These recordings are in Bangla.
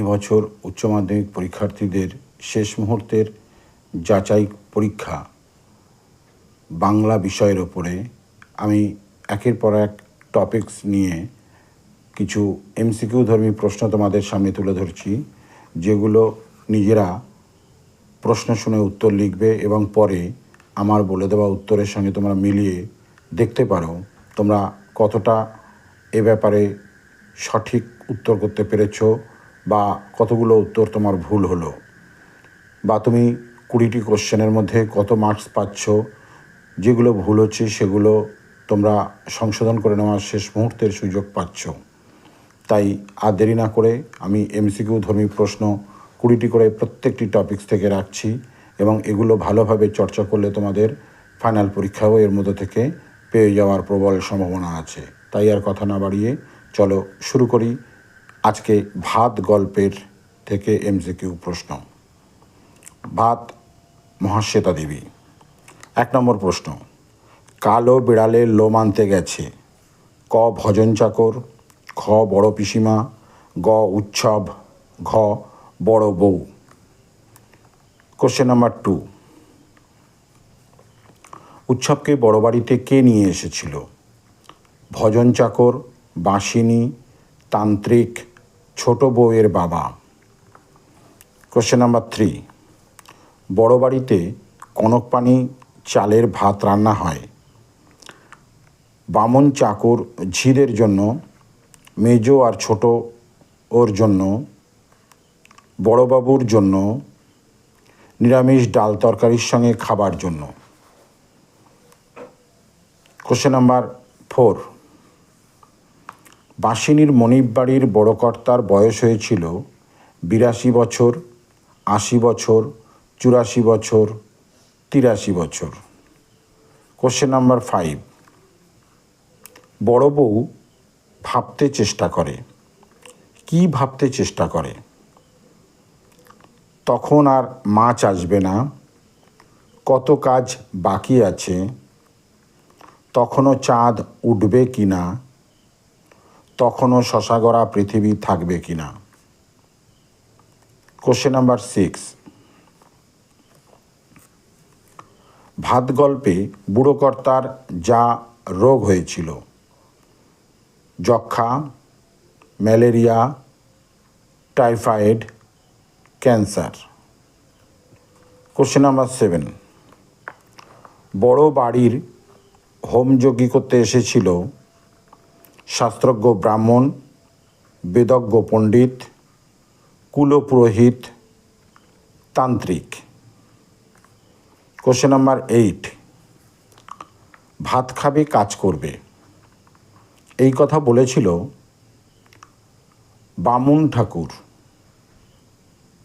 এবছর উচ্চ মাধ্যমিক পরীক্ষার্থীদের শেষ মুহূর্তের যাচাই পরীক্ষা। বাংলা বিষয়ের ওপরে আমি একের পর এক টপিকস নিয়ে কিছু এমসিকিউ ধর্মী প্রশ্ন তোমাদের সামনে তুলে ধরছি, যেগুলো নিজেরা প্রশ্ন শুনে উত্তর লিখবে এবং পরে আমার বলে দেওয়া উত্তরের সঙ্গে তোমরা মিলিয়ে দেখতে পারো, তোমরা কতটা এ ব্যাপারে সঠিক উত্তর করতে পেরেছ বা কতগুলো উত্তর তোমার ভুল হলো? বা তুমি কুড়িটি কোশ্চেনের মধ্যে কত মার্কস পাচ্ছ? যেগুলো ভুল হচ্ছে সেগুলো তোমরা সংশোধন করে নেওয়ার শেষ মুহূর্তের সুযোগ পাচ্ছ। তাই আর দেরি না করে আমি এমসিকিউ ধর্মী প্রশ্ন কুড়িটি করে প্রত্যেকটি টপিকস থেকে রাখছি এবং এগুলো ভালোভাবে চর্চা করলে তোমাদের ফাইনাল পরীক্ষাও এর মধ্যে থেকে পেয়ে যাওয়ার প্রবল সম্ভাবনা আছে। তাই আর কথা না বাড়িয়ে চলো শুরু করি। আজকে ভাত গল্পের থেকে এমসিকিউ প্রশ্ন। ভাত মহাশ্বেতা দেবী। এক নম্বর প্রশ্ন। কালো বিড়ালের লোম আনতে গেছে। ক ভজন চাকর, খ বড় পিসিমা, গ উৎসব, ঘ বড় বউ। কোশ্চেন নাম্বার টু উৎসবকে বড় বাড়িতে কে নিয়ে এসেছিল? ভজন চাকর বাঁশিনী তান্ত্রিক ছোট বউয়ের বাবা। কোশ্চেন নাম্বার থ্রি বড় বাড়িতে কনক পানি চালের ভাত রান্না হয়। বামন চাকর ঝিদের জন্য, মেজ আর ছোট ওর জন্য বড়বাবুর জন্য, নিরামিষ ডাল তরকারির সঙ্গে খাবার জন্য। কোশ্চেন নাম্বার ফোর বাঁশিনীর মনিব বাড়ির বড় কর্তার বয়স হয়েছিল বিরাশি বছর, আশি বছর, চুরাশি বছর, তিরাশি বছর। কোশ্চেন নাম্বার ফাইভ বড় বউ ভাবতে চেষ্টা করে। কি ভাবতে চেষ্টা করে? তখন আর মাছ আসবে না। কত কাজ বাকি আছে? তখনও চাঁদ উঠবে কি না তখনও শশাগড়া পৃথিবী থাকবে কি না কোশ্চেন নাম্বার সিক্স ভাত গল্পে বুড়োকর্তার যা রোগ হয়েছিল। যক্ষা malaria, typhoid, cancer. Question number seven বড় বাড়ির হোম হোমযজ্ঞী করতে এসেছিল শাস্ত্রজ্ঞ ব্রাহ্মণ, বেদজ্ঞ পণ্ডিত, কুলপুরোহিত, তান্ত্রিক। কোশ্চেন নাম্বার এইট ভাত খাবে, কাজ করবে। এই কথা বলেছিল বামুন ঠাকুর,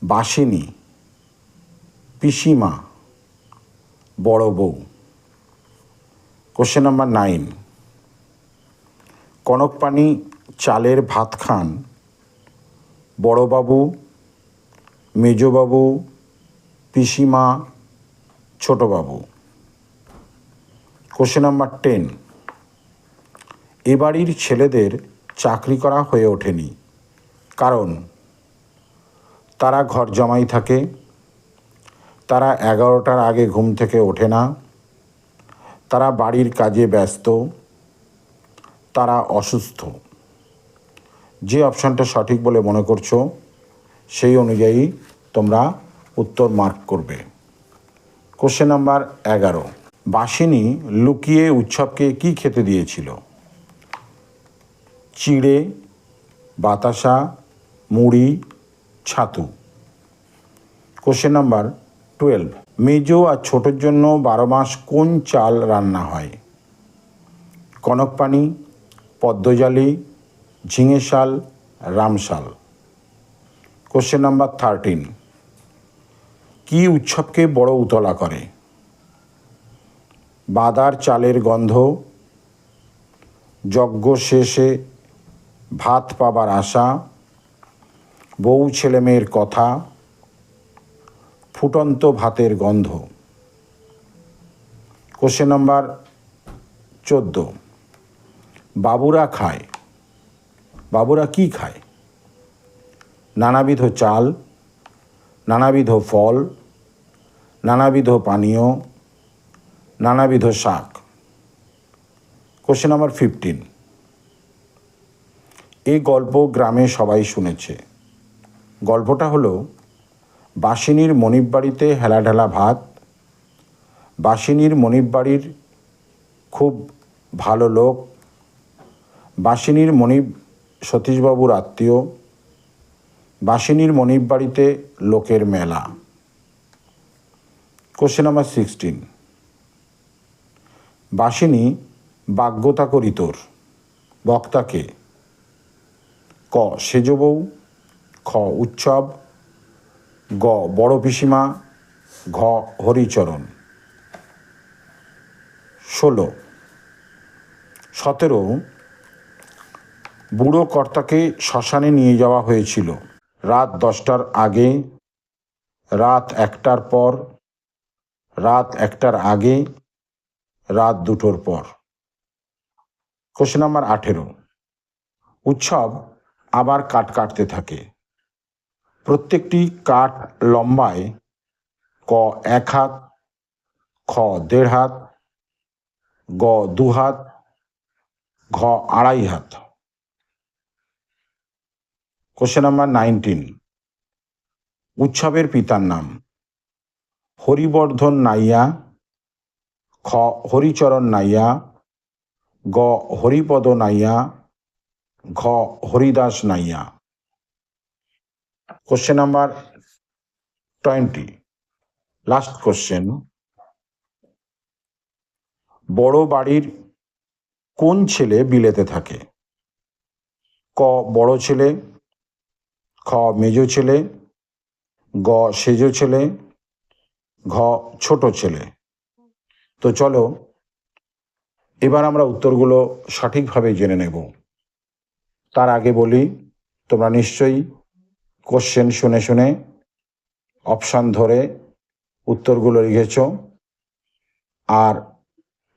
বাসিনী, পিসিমা, বড় বউ। কোশ্চেন নাম্বার নাইন কনকপানি চালের ভাত খান। বড়বাবু, মেজবাবু, পিসিমা, ছোটবাবু। Question number ten. এ বাড়ির ছেলেদের চাকরি করা হয়ে ওঠেনি। কারণ, তারা ঘর জমাই থাকে, তারা এগারোটার আগে ঘুম থেকে ওঠে না, তারা বাড়ির কাজে ব্যস্ত তারা অসুস্থ। যে অপশানটা সঠিক বলে মনে করছ, সেই অনুযায়ী তোমরা উত্তর মার্ক করবে। কোশ্চেন নাম্বার এগারো। বাসিনী লুকিয়ে উৎসবকে কি খেতে দিয়েছিল? চিড়ে, বাতাসা, মুড়ি, ছাতু। কোশ্চেন নাম্বার টুয়েলভ মেজো আর ছোটোর জন্য বারো মাস কোন চাল রান্না হয়? কনকপানি পদ্মজালি ঝিঙে শাল রামশাল। কোশ্চেন নাম্বার থার্টিন কি উৎসবকে বড় উতলা করে? বাদার চালের গন্ধ, যজ্ঞ শেষে ভাত পাবার আশা, বউ ছেলেমেয়ের কথা, ফুটন্ত ভাতের গন্ধ। কোশ্চেন নাম্বার চোদ্দ। বাবুরা খায়। বাবুরা কি খায়? নানাবিধ চাল, নানাবিধ ফল, নানাবিধ পানীয়, নানাবিধ শাক। কোশ্চেন নাম্বার ফিফটিন এই গল্প গ্রামে সবাই শুনেছে। গল্পটা হলো, বাসিনীর মনিব বাড়িতে হেলাঢেলা ভাত। বাসিনীর মনিব বাড়ির খুব ভালো লোক বাসিনীর মনিব সতীশবাবুর আত্মীয়, বাসিনীর মনিব বাড়িতে লোকের মেলা। কোশ্চেন নাম্বার সিক্সটিন বাসিনী বাগ্যতা করি তোর বক্তাকে ক সেজ বউ খ, উৎসব, গ, বড় পিসিমা, ঘ, হরিচরণ। ষোলো। সতেরো বুড়ো কর্তাকে শ্মশানে নিয়ে যাওয়া হয়েছিল। রাত দশটার আগে, রাত একটার পর, রাত একটার আগে, রাত দুটোর পর। কোশ্চেন নাম্বার আঠেরো। উৎসব আবার কাঠ কাটতে থাকে। প্রত্যেকটি কাঠ লম্বায় ক এক হাত, খ দেড় হাত, গ দু হাত, ঘ আড়াই হাত। কোশ্চেন নাম্বার নাইনটিন উৎসবের পিতার নাম। হরিবর্ধন নাইয়া, খ, হরিচরণ নাইয়া, গ, হরিপদ নাইয়া, ঘ, Haridas Naiya. Question number twenty last question বড় বাড়ির কোন ছেলে বিলেতে থাকে? ক, বড় ছেলে খ মেজ ছেলে, গ সেজ ছেলে, ঘ ছোট ছেলে। তো চলো, এবার আমরা উত্তরগুলো সঠিকভাবে জেনে নেব। তার আগে বলি, তোমরা নিশ্চয়ই কোশ্চেন শুনে শুনে অপশান ধরে উত্তরগুলো লিখেছ। আর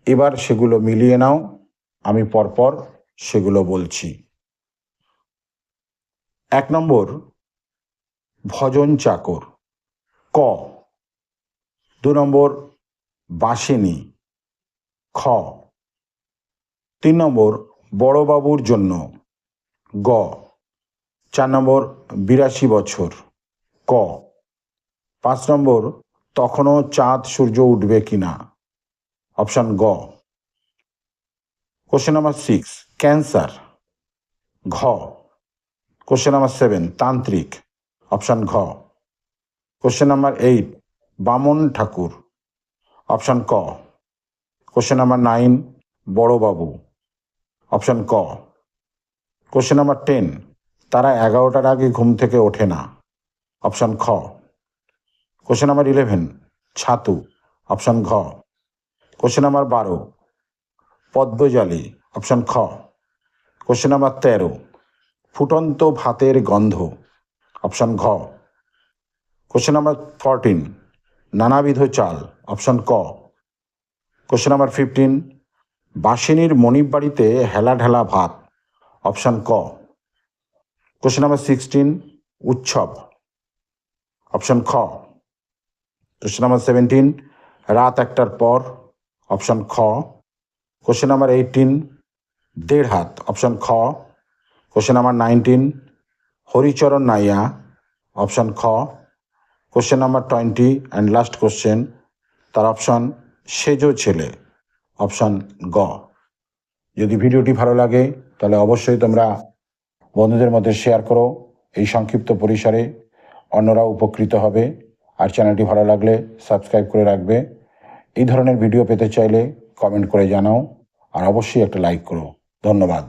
এবার সেগুলো মিলিয়ে নাও, আমি পরপর সেগুলো বলছি। এক নম্বর, ভজন চাকর, ক, দু নম্বর, বাসিনী, খ, তিন নম্বর, বড়বাবুর জন্য, গ, চার নম্বর, বিরাশি বছর, ক, পাঁচ নম্বর, তখনও চাঁদ সূর্য উঠবে কিনা অপশান গ। কোশ্চেন নাম্বার সিক্স ক্যান্সার, ঘ কোশ্চেন নাম্বার সেভেন তান্ত্রিক অপশান ঘ কোশ্চেন নাম্বার এইট বামন ঠাকুর অপশান ক কোশ্চেন নাম্বার নাইন বড়বাবু অপশান ক কোশ্চেন নাম্বার টেন তারা এগারোটার আগে ঘুম থেকে ওঠে না। অপশান খ কোশ্চেন নাম্বার ইলেভেন ছাতু. অপশান ঘ কোশ্চেন নাম্বার বারো, পদ্মজালি. অপশান খ কোশ্চেন নাম্বার তেরো ফুটন্ত ভাতের গন্ধ। অপশান ঘ। কোশ্চেন নাম্বার ফরটিন নানাবিধ চাল। অপশান ক। কোশ্চেন নাম্বার ফিফটিন বাসিনীর মনিব বাড়িতে হেলা ঢেলা ভাত। অপশান ক। কোশ্চেন নাম্বার সিক্সটিন উৎসব। অপশান খ। কোশ্চেন নাম্বার সেভেন্টিন রাত একটার পর। অপশান খ। কোশ্চেন নাম্বার এইটিন দেড় হাত। অপশান খ। Question number nineteen Haricharan Naiya option খ question number twenty and last question তার অপশান সেজো ছেলে অপশান গ যদি ভিডিওটি ভালো লাগে, তাহলে অবশ্যই তোমরা বন্ধুদের মধ্যে শেয়ার করো, এই সংক্ষিপ্ত পরিসরে অন্যরা উপকৃত হবে। আর চ্যানেলটি ভালো লাগলে সাবস্ক্রাইব করে রাখবে। এই ধরনের ভিডিও পেতে চাইলে কমেন্ট করে জানাও, আর অবশ্যই একটা লাইক করো। ধন্যবাদ।